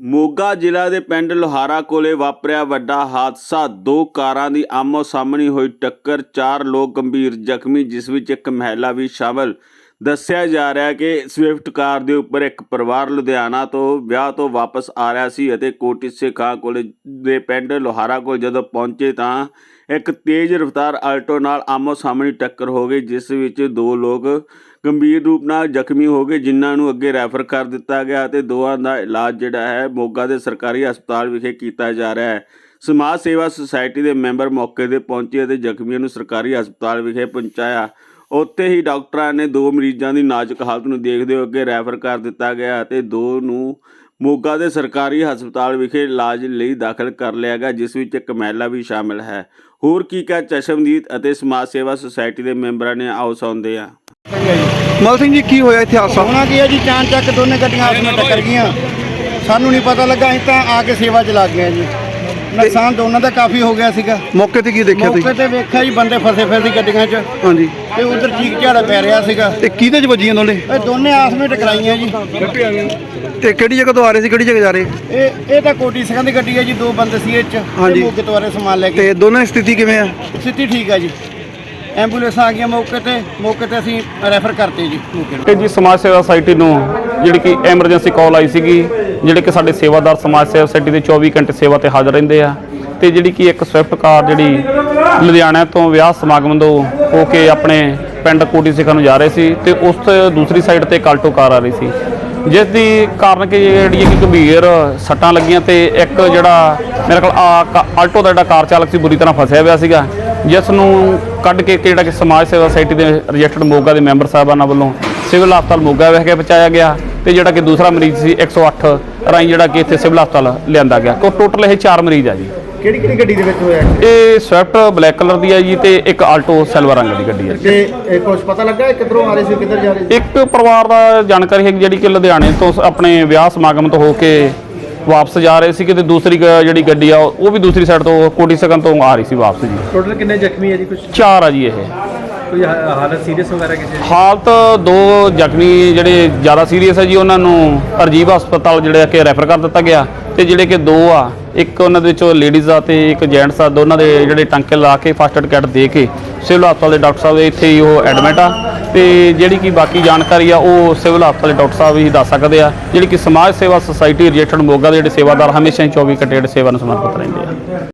ਮੋਗਾ ਜ਼ਿਲ੍ਹਾ ਦੇ ਪਿੰਡ ਲੋਹਾਰਾ ਕੋਲੇ ਵਾਪਰਿਆ ਵੱਡਾ ਹਾਦਸਾ। ਦੋ ਕਾਰਾਂ ਦੀ ਆਮੋ ਸਾਹਮਣੀ ਹੋਈ ਟੱਕਰ। ਚਾਰ ਲੋਕ ਗੰਭੀਰ ਜ਼ਖਮੀ, ਜਿਸ ਵਿੱਚ ਇੱਕ ਮਹਿਲਾ ਵੀ ਸ਼ਾਮਲ। ਦੱਸਿਆ ਜਾ ਰਿਹਾ ਕਿ ਸਵਿਫਟ ਕਾਰ ਦੇ ਉੱਪਰ ਇੱਕ ਪਰਿਵਾਰ ਲੁਧਿਆਣਾ ਤੋਂ ਵਿਆਹ ਤੋਂ ਵਾਪਸ ਆ ਰਿਹਾ ਸੀ ਅਤੇ ਕੋਟੀ ਖਾਂ ਕੋਲ ਦੇ ਪਿੰਡ ਲੋਹਾਰਾ ਕੋਲ ਜਦੋਂ ਪਹੁੰਚੇ ਤਾਂ ਇੱਕ ਤੇਜ਼ ਰਫ਼ਤਾਰ ਆਲਟੋ ਨਾਲ ਆਮੋ ਸਾਹਮਣੇ ਟੱਕਰ ਹੋ ਗਈ, ਜਿਸ ਵਿੱਚ ਦੋ ਲੋਕ ਗੰਭੀਰ ਰੂਪ ਨਾਲ ਜ਼ਖਮੀ ਹੋ ਗਏ, ਜਿਨ੍ਹਾਂ ਨੂੰ ਅੱਗੇ ਰੈਫਰ ਕਰ ਦਿੱਤਾ ਗਿਆ ਅਤੇ ਦੋਵਾਂ ਦਾ ਇਲਾਜ ਜਿਹੜਾ ਹੈ ਮੋਗਾ ਦੇ ਸਰਕਾਰੀ ਹਸਪਤਾਲ ਵਿਖੇ ਕੀਤਾ ਜਾ ਰਿਹਾ ਹੈ। ਸਮਾਜ ਸੇਵਾ ਸੁਸਾਇਟੀ ਦੇ ਮੈਂਬਰ ਮੌਕੇ ਤੇ ਪਹੁੰਚੇ ਅਤੇ ਜ਼ਖਮੀਆਂ ਨੂੰ ਸਰਕਾਰੀ ਹਸਪਤਾਲ ਵਿਖੇ ਪਹੁੰਚਾਇਆ। ਉੱਥੇ ਹੀ ਡਾਕਟਰਾਂ ਨੇ ਦੋ ਮਰੀਜ਼ਾਂ ਦੀ ਨਾਜ਼ੁਕ ਹਾਲਤ ਨੂੰ ਦੇਖਦੇ ਹੋਏ ਅੱਗੇ ਰੈਫਰ ਕਰ ਦਿੱਤਾ ਗਿਆ ਅਤੇ ਦੋ ਨੂੰ ਮੋਗਾ ਦੇ ਸਰਕਾਰੀ ਹਸਪਤਾਲ ਵਿਖੇ ਇਲਾਜ ਲਈ ਦਾਖਲ ਕਰ ਲਿਆ ਗਿਆ ਜਿਸ ਵਿੱਚ ਇੱਕ ਮਹਿਲਾ ਵੀ ਸ਼ਾਮਲ ਹੈ। ਹੋਰ ਕੀ ਕਹ ਚਸ਼ਮਦੀਦ ਅਤੇ ਸਮਾਜ ਸੇਵਾ ਸੁਸਾਇਟੀ ਦੇ ਮੈਂਬਰਾਂ ਨੇ ਆਓ ਸੁਣਦੇ ਆ ਮਲ ਸਿੰਘ ਜੀ ਕੀ ਹੋਇਆ ਇੱਥੇ ਹਾਦਸਾ? ਹੋਣਾ ਕੀ ਹੈ ਜੀ? ਚਾਂ ਚੱਕ ਦੋਨੇ ਗੱਡੀਆਂ ਆਪਸ ਵਿੱਚ ਟੱਕਰ ਗਈਆਂ। ਸਾਨੂੰ ਨਹੀਂ ਪਤਾ ਲੱਗਾ ਅਸੀਂ ਤਾਂ ਆ ਕੇ ਸੇਵਾ ਚ ਲੱਗ ਗਏ ਜੀ। ਨੁਕਸਾਨ ਦੋਨਾਂ ਦਾ ਕਾਫੀ ਹੋ ਗਿਆ ਸੀਗਾ। ਮੌਕੇ ਤੇ ਕੀ ਦੇਖਿਆ ਮੌਕੇ ਤੁਸੀਂ ਤੇ ਵੇਖਿਆ ਜੀ ਬੰਦੇ ਫਸੇ ਫਿਰਦੇ ਗੱਡੀਆਂ 'ਚ। ਹਾਂਜੀ। ਤੇ ਉਧਰ ਚੀਕ ਝਾੜਾ ਪੈ ਰਿਹਾ ਸੀਗਾ। ਤੇ ਕਿਹਦੇ ਚ ਵੱਜੀਆਂ ਦੋਨੇ? ਇਹ ਦੋਨੇ ਆਸ ਵਿੱਚ ਟਕਰਾਈਆਂ ਜੀ। ਤੇ ਕਿਹੜੀ ਜਗ੍ਹਾ ਤੋਂ ਆ ਰਹੇ ਸੀ ਕਿਹੜੀ ਜਗ੍ਹਾ ਜਾ ਰਹੇ? ਇਹ ਇਹ ਤਾਂ ਕੋਟੀ ਸਿੰਘਾਂ ਦੀ ਗੱਡੀ ਹੈ ਜੀ ਦੋ ਬੰਦੇ ਸੀ ਇਹ 'ਚ। ਹਾਂਜੀ। ਤੇ ਮੌਕੇ ਤੋਂ ਆ ਰਹੇ ਸਮਾਨ ਲੈ ਕੇ। ਤੇ ਦੋਨਾਂ ਦੀ ਸਥਿਤੀ ਕਿਵੇਂ ਆ? ਸਥਿਤੀ ਠੀਕ ਹੈ ਜੀ। ਐਂਬੂਲੈਂਸ ਆ ਗਈਆਂ ਮੌਕੇ ਤੇ ਮੌਕੇ ਤੇ ਅਸੀਂ ਰੈਫਰ ਕਰਤੇ ਜੀ ਮੌਕੇ ਕਿ ਜੀ ਸਮਾਜ ਸੇਵਾ ਸੁਸਾਇਟੀ ਨੂੰ ਜਿਹੜੀ ਕਿ ਐਮਰਜੈਂਸੀ ਕਾਲ ਆਈ ਸੀਗੀ ਜਿਹੜੇ ਕਿ ਸਾਡੇ ਸੇਵਾਦਾਰ ਸਮਾਜ ਸੇਵਾ ਸੁਸਾਇਟੀ ਦੇ 24 ਘੰਟੇ ਸੇਵਾ ਤੇ ਹਾਜ਼ਰ ਰਹਿੰਦੇ ਆ ਤੇ ਜਿਹੜੀ ਕਿ ਇੱਕ ਸਵਿਫਟ ਕਾਰ ਜਿਹੜੀ ਲੁਧਿਆਣਾ ਤੋਂ ਵਿਆਹ ਸਮਾਗਮ ਤੋਂ ਹੋ ਕੇ ਆਪਣੇ ਪਿੰਡ ਕੋਟੀ ਸਿੱਖਾਂ ਨੂੰ ਜਾ ਰਹੇ ਸੀ ਤੇ ਉਸ ਦੂਸਰੀ ਸਾਈਡ ਤੇ ਇੱਕ ਆਲਟੋ ਕਾਰ ਆ ਰਹੀ ਸੀ। ਜਿਸ ਦੀ ਕਾਰਨ ਕਿ ਜਿਹੜੀ ਕਿ ਗੰਭੀਰ ਸੱਟਾਂ ਲੱਗੀਆਂ ਤੇ ਇੱਕ ਜਿਹੜਾ ਮੇਰੇ ਕੋਲ ਆ ਕਾ- ਆਲਟੋ ਦਾ ਜਿਹੜਾ ਕਾਰ ਚਾਲਕ ਸੀ ਬੁਰੀ ਤਰ੍ਹਾਂ ਫਸਿਆ ਹੋਇਆ ਸੀਗਾ, ਜਿਸ ਨੂੰ ਕੱਢ ਕੇ ਜਿਹੜਾ ਕਿ ਸਮਾਜ ਸੇਵਾ ਸੁਸਾਇਟੀ ਦੇ ਰਜਿਸਟਰਡ ਮੋਗਾ ਦੇ ਮੈਂਬਰ ਸਾਹਿਬਾਨਾਂ ਵੱਲੋਂ ਸਿਵਲ ਹਸਪਤਾਲ ਮੋਗਾ ਵਿਖੇ ਪਹੁੰਚਾਇਆ ਗਿਆ। ਤੇ ਜਿਹੜਾ ਕਿ ਦੂਸਰਾ ਮਰੀਜ਼ ਸੀ 108 ਰਾਹੀਂ ਜਿਹੜਾ ਕਿ ਇੱਥੇ ਸਿਵਲ ਹਸਪਤਾਲ ਲਿਆਂਦਾ ਗਿਆ। ਕੋ ਟੋਟਲ ਇਹ 4 ਮਰੀਜ਼ ਆ ਜੀ। ਕਿਹੜੀ ਕਿਹੜੀ ਗੱਡੀ ਦੇ ਵਿੱਚ ਹੋਇਆ ਇਹ? ਸਵਿਫਟ ਬਲੈਕ ਕਲਰ ਦੀ ਹੈ ਜੀ ਤੇ ਇੱਕ ਆਲਟੋ ਸਿਲਵਰ ਰੰਗ ਦੀ ਗੱਡੀ ਹੈ ਜੀ। ਤੇ ਕੁਝ ਪਤਾ ਲੱਗਾ ਕਿੱਧਰੋਂ ਆ ਰਹੇ ਸੀ ਕਿੱਧਰ ਜਾ ਰਹੇ ਇੱਕ ਪਰਿਵਾਰ ਦਾ ਜਾਣਕਾਰੀ ਹੈ ਜਿਹੜੀ ਕਿ ਲੁਧਿਆਣੇ ਤੋਂ ਆਪਣੇ ਵਿਆਹ ਸਮਾਗਮ ਤੋਂ ਹੋ ਕੇ ਵਾਪਸ ਜਾ ਰਹੇ ਸੀ ਤੇ ਦੂਸਰੀ ਗ- ਜਿਹੜੀ ਗੱਡੀ ਆ ਉਹ ਵੀ ਦੂਸਰੀ ਸਾਈਡ ਤੋਂ ਕੋਟੀ ਸਕਨ ਤੋਂ ਆ ਰਹੀ ਸੀ ਵਾਪਸ ਜੀ। ਟੋਟਲ ਕਿੰਨੇ ਜ਼ਖਮੀ ਹੈ ਜੀ ਕੁਝ ਚਾਰ ਆ ਜੀ ਇਹ। ਕੋਈ ਹਾਲਤ ਸੀਰੀਅਸ ਵਗੈਰਾ ਕਿਸੇ ਹਾਲਤ ਦੋ ਜ਼ਖਮੀ ਜਿਹੜੇ ਜ਼ਿਆਦਾ ਸੀਰੀਅਸ ਹੈ ਜੀ, ਉਹਨਾਂ ਨੂੰ ਅਰਜੀਵ ਹਸਪਤਾਲ ਜਿਹੜੇ ਕਿ ਰੈਫਰ ਕਰ ਦਿੱਤਾ ਗਿਆ ਤੇ ਜਿਹੜੇ ਕਿ ਦੋ ਆ, ਇੱਕ ਉਹਨਾਂ ਦੇ ਵਿੱਚੋਂ ਲੇਡੀਜ਼ ਆ ਤੇ ਇੱਕ ਜੈਂਟਸ ਆ, ਦੋਨਾਂ ਦੇ ਜਿਹੜੇ ਟਾਂਕੇ ਲਾ ਕੇ ਫਸਟ ਏਡ ਕਿੱਟ ਦੇ ਕੇ ਸਿਵਲ ਹਸਪਤਾਲ ਦੇ ਡਾਕਟਰ ਸਾਹਿਬ ਇੱਥੇ ਹੀ ਉਹ ਐਡਮਿਟ ਆ ਤੇ ਜਿਹੜੀ ਕਿ ਬਾਕੀ ਜਾਣਕਾਰੀ ਆ, ਉਹ ਸਿਵਲ ਹਸਪਤਾਲ ਦੇ ਡਾਕਟਰ ਸਾਹਿਬ ਹੀ ਦੱਸ ਸਕਦੇ ਆ। ਜਿਹੜੀ ਕਿ ਸਮਾਜ ਸੇਵਾ ਸੁਸਾਇਟੀ ਰਜਿਸਟਰਡ ਮੋਗਾ ਦੇ ਜਿਹੜੇ ਸੇਵਾਦਾਰ ਹਮੇਸ਼ਾ ਹੀ 24 ਘੰਟੇ ਜਿਹੜੇ ਸੇਵਾ ਨੂੰ ਸਮਰਪਿਤ ਰਹਿੰਦੇ ਆ।